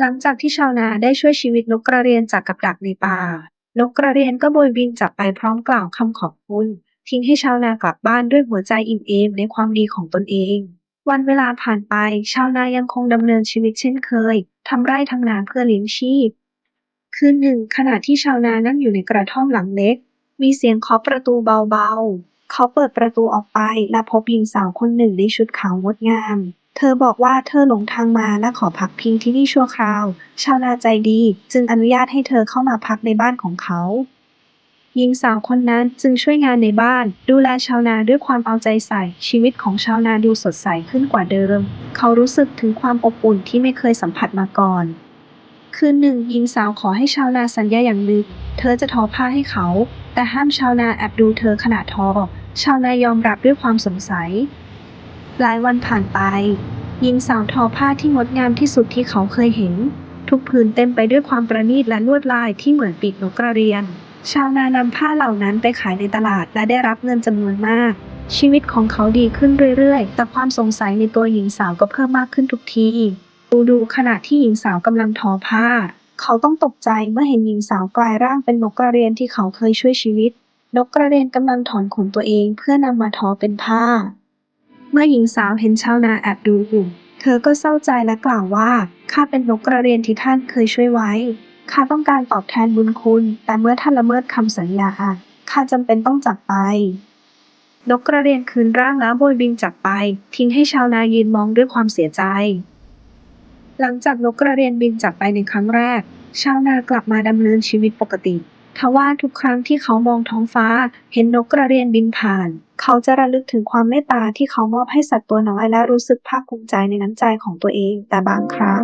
หลังจากที่ชาวนาได้ช่วยชีวิตนกกระเรียนจากกับดักในป่า นกกระเรียนก็โบยบินจากไปพร้อมกล่าวคำขอบคุณ ทิ้งให้ชาวนากลับบ้านด้วยหัวใจอิ่มเอมในความดีของตนเอง วันเวลาผ่านไป ชาวนายังคงดำเนินชีวิตเช่นเคยทำไร่ทำนาเพื่อเลี้ยงชีพ คืนหนึ่งขณะที่ชาวนานั่งอยู่ในกระท่อมหลังเล็ก มีเสียงเคาะประตูเบาๆ เขาเปิดประตูออกไปและพบหญิงสาวคนหนึ่งในชุดขาวงดงาม เธอบอกว่าเธอหลงทางมาและขอพักพิงที่นี่ชั่วคราว ชาวนาใจดีจึงอนุญาตให้เธอเข้ามาพักในบ้านของเขา หญิงสาวคนนั้นจึงช่วยงานในบ้าน ดูแลชาวนาด้วยความเอาใจใส่ ชีวิตของชาวนาดูสดใสขึ้นกว่าเดิม เขารู้สึกถึงความอบอุ่นที่ไม่เคยสัมผัสมาก่อนคืนหนึ่งหญิงสาวขอให้ชาวนาสัญญาอย่างหนึ่ง เธอจะทอผ้าให้เขา แต่ห้ามชาวนาแอบดูเธอขณะทอ ชาวนายอมรับด้วยความสงสัย หลายวันผ่านไป หญิงสาวทอผ้าที่งดงามที่สุดที่เขาเคยเห็น ทุกผืนเต็มไปด้วยความประณีตและลวดลายที่เหมือนปีกนกกระเรียน ชาวนานำผ้าเหล่านั้นไปขายในตลาดและได้รับเงินจำนวนมาก ชีวิตของเขาดีขึ้นเรื่อยๆ แต่ความสงสัยในตัวหญิงสาวก็เพิ่มมากขึ้นทุกทีดูดูขณะที่หญิงสาวกำลังทอผ้า เขาต้องตกใจเมื่อเห็นหญิงสาวกลายร่างเป็นนกกระเรียนที่เขาเคยช่วยชีวิต นกกระเรียนกำลังถอนขนตัวเองเพื่อนำมาทอเป็นผ้า เมื่อหญิงสาวเห็นชาวนาแอบดูอยู่ เธอก็เศร้าใจและกล่าวว่า ข้าเป็นนกกระเรียนที่ท่านเคยช่วยไว้ ข้าต้องการตอบแทนบุญคุณ แต่เมื่อท่านละเมิดคำสัญญา ข้าจำเป็นต้องจากไป นกกระเรียนคืนร่างแล้วโบยบินจากไป ทิ้งให้ชาวนายืนมองด้วยความเสียใจ หลังจากนกกระเรียนบินจากไปในครั้งแรก ชาวนากลับมาดำเนินชีวิตปกติ ทว่าทุกครั้งที่เขามองท้องฟ้าเห็นนกกระเรียนบินผ่าน เขาจะระลึกถึงความเมตตาที่เขามอบให้สัตว์ตัวน้อยและรู้สึกภาคภูมิใจในน้ำใจของตัวเอง แต่บางครั้ง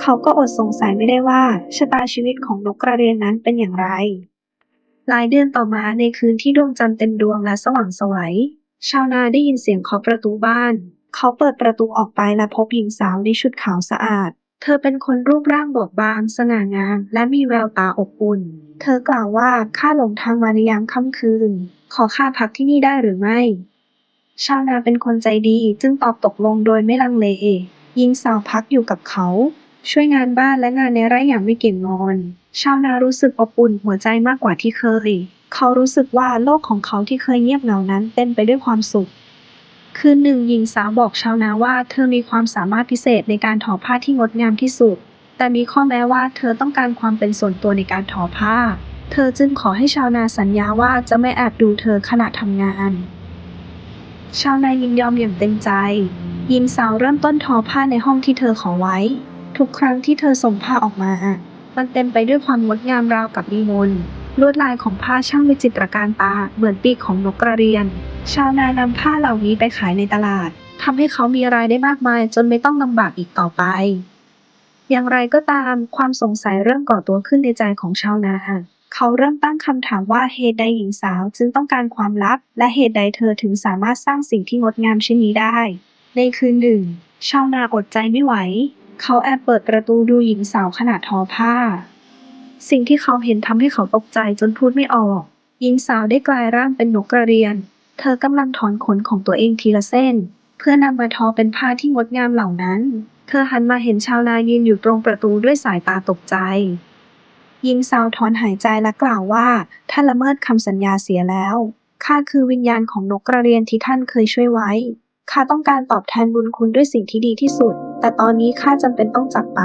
เขาก็อดสงสัยไม่ได้ว่าชะตาชีวิตของนกกระเรียนนั้นเป็นอย่างไร หลายเดือนต่อมาในคืนที่ดวงจันทร์เต็มดวงและสว่างไสวยชาวนาได้ยินเสียงเคาะประตูบ้าน เขาเปิดประตูออกไปและพบหญิงสาวในชุดขาวสะอาด เธอเป็นคนรูปร่างบอบบาง สง่างาม และมีแววตาอบอุ่น เธอกล่าวว่าข้าหลงทางมาในยามค่ำคืน ขอข้าพักที่นี่ได้หรือไม่ ชาวนาเป็นคนใจดีจึงตอบตกลงโดยไม่ลังเลหญิงสาวพักอยู่กับเขา ช่วยงานบ้านและงานในไร่อย่างไม่เกี่ยงงอน ชาวนารู้สึกอบอุ่นหัวใจมากกว่าที่เคย เขารู้สึกว่าโลกของเขาที่เคยเงียบเหงานั้นเต็มไปด้วยความสุข คืนหนึ่งหญิงสาวบอกชาวนาว่าเธอมีความสามารถพิเศษในการทอผ้าที่งดงามที่สุด แต่มีข้อแม้ว่าเธอต้องการความเป็นส่วนตัวในการทอผ้า เธอจึงขอให้ชาวนาสัญญาว่าจะไม่แอบดูเธอขณะทำงาน ชาวนายินยอมอย่างเต็มใจ หญิงสาวเริ่มต้นทอผ้าในห้องที่เธอขอไว้ ทุกครั้งที่เธอส่งผ้าออกมา มันเต็มไปด้วยความงดงามราวกับมีมนลวดลายของผ้าช่างวิจิตรการตาเหมือนปีกของนกกระเรียน ชาวนานำผ้าเหล่านี้ไปขายในตลาดทำให้เขามีรายได้มากมายจนไม่ต้องลำบากอีกต่อไป อย่างไรก็ตาม ความสงสัยเริ่มก่อตัวขึ้นในใจของชาวนา เขาเริ่มตั้งคำถามว่าเหตุใดหญิงสาวจึงต้องการความลับ และเหตุใดเธอถึงสามารถสร้างสิ่งที่งดงามเช่นนี้ได้ ในคืนหนึ่ง ชาวนาอดใจไม่ไหว เขาแอบเปิดประตูดูหญิงสาวขณะทอผ้า สิ่งที่เขาเห็นทำให้เขาตกใจจนพูดไม่ออก หญิงสาวได้กลายร่างเป็นนกกระเรียน เธอกำลังถอนขนของตัวเองทีละเส้น เพื่อนำมาทอเป็นผ้าที่งดงามเหล่านั้น เธอหันมาเห็นชาวนายืนอยู่ตรงประตูด้วยสายตาตกใจ หญิงสาวถอนหายใจและกล่าวว่าท่านละเมิดคำสัญญาเสียแล้ว ข้าคือวิญญาณของนกกระเรียนที่ท่านเคยช่วยไว้ ข้าต้องการตอบแทนบุญคุณด้วยสิ่งที่ดีที่สุด แต่ตอนนี้ข้าจำเป็นต้องจากไป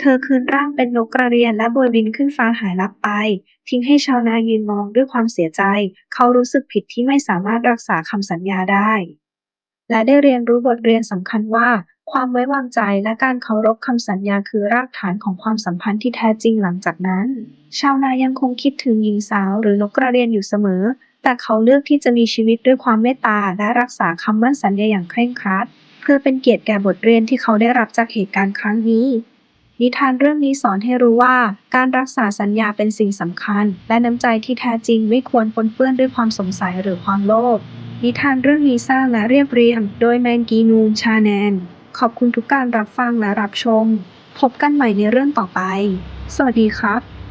เธอคืนร่างเป็นนกกระเรียนและโบยบินขึ้นฟ้าหายลับไป ทิ้งให้ชาวนายืนมองด้วยความเสียใจ เขารู้สึกผิดที่ไม่สามารถรักษาคำสัญญาได้และได้เรียนรู้บทเรียนสำคัญว่า ความไว้วางใจและการเคารพคำสัญญาคือรากฐานของความสัมพันธ์ที่แท้จริงหลังจากนั้น ชาวนายังคงคิดถึงหญิงสาวหรือนกกระเรียนอยู่เสมอ แต่เขาเลือกที่จะมีชีวิตด้วยความเมตตาและรักษาคำมั่นสัญญาอย่างเคร่งครัด เพื่อเป็นเกียรติแก่บทเรียนที่เขาได้รับจากเหตุการณ์ครั้งนี้ นิทานเรื่องนี้สอนให้รู้ว่า การรักษาสัญญาเป็นสิ่งสำคัญ และน้ำใจที่แท้จริงไม่ควรปนเปื้อนด้วยความสงสัยหรือความโลภนิทานเรื่องนี้สร้างและเรียบเรียง โดยแมนกีนูนชาแนน ขอบคุณทุกการรับฟังและรับชม พบกันใหม่ในเรื่องต่อไป สวัสดีครับ